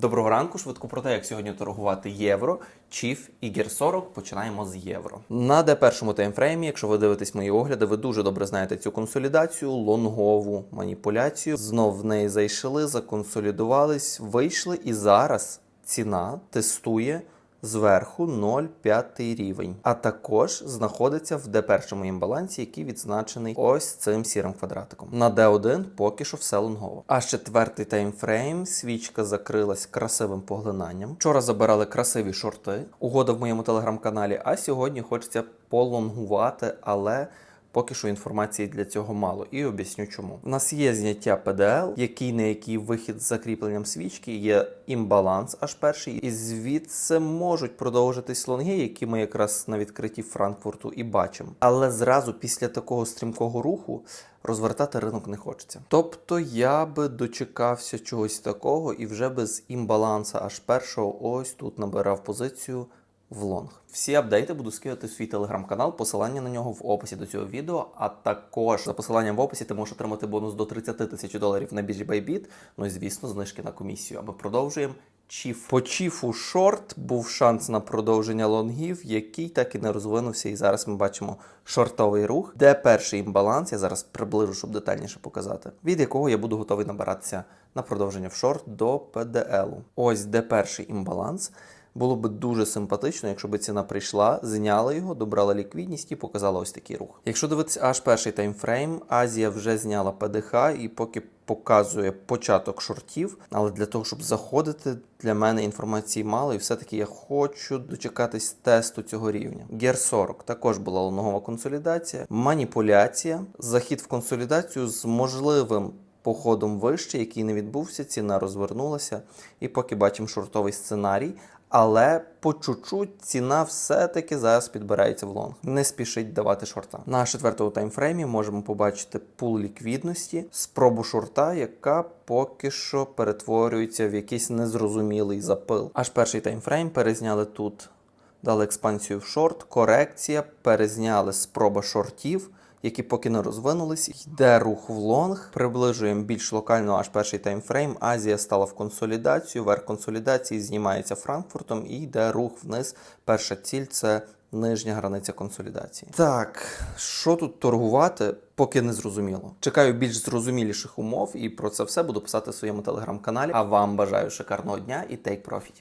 Доброго ранку, швидко про те, як сьогодні торгувати євро, чіф і гір 40. Починаємо з євро. На де-першому таймфреймі, якщо ви дивитесь мої огляди, ви дуже добре знаєте цю консолідацію, лонгову маніпуляцію. Знов в неї зайшли, законсолідувались, вийшли, і зараз ціна тестує. Зверху 0,5 рівень, а також знаходиться в D1 імбалансі, який відзначений ось цим сірим квадратиком. На D1 поки що все лонгово. А четвертий таймфрейм свічка закрилась красивим поглинанням. Вчора забирали красиві шорти. Угода в моєму телеграм-каналі. А сьогодні хочеться полонгувати, але. Поки що інформації для цього мало, і об'ясню чому. У нас є зняття PDL, який на який вихід з закріпленням свічки, є імбаланс аж перший, і звідси можуть продовжитись лонги, які ми якраз на відкритті Франкфурту і бачимо. Але зразу після такого стрімкого руху розвертати ринок не хочеться. Тобто я би дочекався чогось такого і вже без імбаланса аж першого ось тут набирав позицію в лонг. Всі апдейти буду скидати в свій телеграм-канал, посилання на нього в описі до цього відео. А також за посиланням в описі ти можеш отримати бонус до 30 тисяч доларів на біржі Bybit. Ну і звісно, знижки на комісію. А ми продовжуємо. Чіф по чіфу шорт був шанс на продовження лонгів, який так і не розвинувся. І зараз ми бачимо шортовий рух, де перший імбаланс. Я зараз приближу, щоб детальніше показати, від якого я буду готовий набиратися на продовження в шорт до PDL. Ось де перший імбаланс. Було би дуже симпатично, якщо б ціна прийшла, зняла його, добрала ліквідність і показала ось такий рух. Якщо дивитися аж перший таймфрейм, Азія вже зняла ПДХ і поки показує початок шортів. Але для того, щоб заходити, для мене інформації мало, і все-таки я хочу дочекатись тесту цього рівня. Гер 40 також була лонгова консолідація, маніпуляція, захід в консолідацію з можливим. Походом вище, який не відбувся, ціна розвернулася, і поки бачимо шортовий сценарій. Але по чуть-чуть ціна все-таки зараз підбирається в лонг. Не спішить давати шорта. На четвертому таймфреймі можемо побачити пул ліквідності, спробу шорта, яка поки що перетворюється в якийсь незрозумілий запил. Аж перший таймфрейм перезняли тут. Дали експансію в шорт, корекція, перезняли спроба шортів які поки не розвинулись. Йде рух в лонг. Приближуємо більш локально аж перший таймфрейм. Азія стала в консолідацію. Верх консолідації знімається Франкфуртом і йде рух вниз. Перша ціль це. Нижня границя консолідації. Так, що тут торгувати, поки не зрозуміло. Чекаю більш зрозуміліших умов, і про це все буду писати в своєму телеграм-каналі. А вам бажаю шикарного дня і тейк профітів.